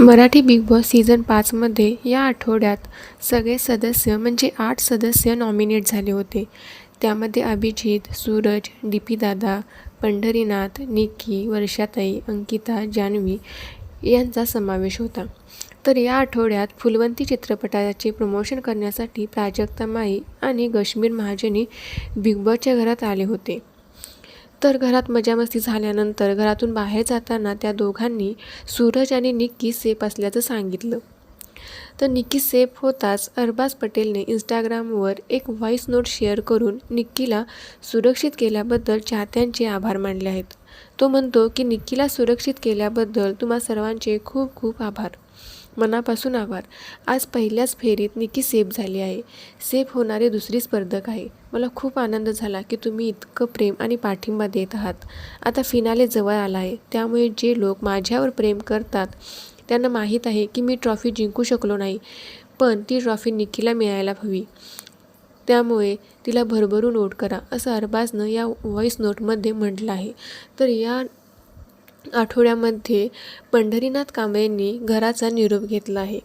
Marathi big boss season पाचमध्ये या आठवड्यात सगळे सदस्य म्हणजे आठ सदस्य नॉमिनेट झाले होते. त्यामध्ये अभिजित सूरज डी पी दादा पंढरीनाथ निक्की वर्षाताई अंकिता जान्हवी यांचा समावेश होता. तर या आठवड्यात फुलवंती चित्रपटाचे प्रमोशन करण्यासाठी प्राजक्ता माई आणि गश्मीर महाजनी बिग बॉसच्या घरात आले होते. तर घरात मजामस्ती झाल्यानंतर घरातून बाहेर जाताना त्या दोघांनी सूरज आणि निक्की सेफ असल्याचं सांगितलं. तर निक्की सेफ होताच अरबाज पटेलने इंस्टाग्रामवर एक व्हॉईस नोट शेअर करून निक्कीला सुरक्षित केल्याबद्दल चाहत्यांचे आभार मानले आहेत. तो म्हणतो की निक्कीला सुरक्षित केल्याबद्दल तुम्हा सर्वांचे खूप खूप आभार. मनापासून आभार. आज पहिल्याच फेरीत निक्की सेफ झाली आहे. सेफ होणारे दुसरी स्पर्धक आहे. मला खूप आनंद झाला की तुम्ही इतकं प्रेम आणि पाठिंबा देत आहात. आता फिनाले जवळ आला आहे. त्यामुळे जे लोक माझ्यावर प्रेम करतात त्यांना माहीत आहे की मी ट्रॉफी जिंकू शकलो नाही पण ती ट्रॉफी निकीला मिळायला हवी. त्यामुळे तिला भरभरून नोट करा असं अरबाजनं या व्हॉईस नोटमध्ये म्हटलं आहे. तर या आठवड्यामध्ये पंढरीनाथ कांबळेंनी घराचा निरोप घेतला आहे.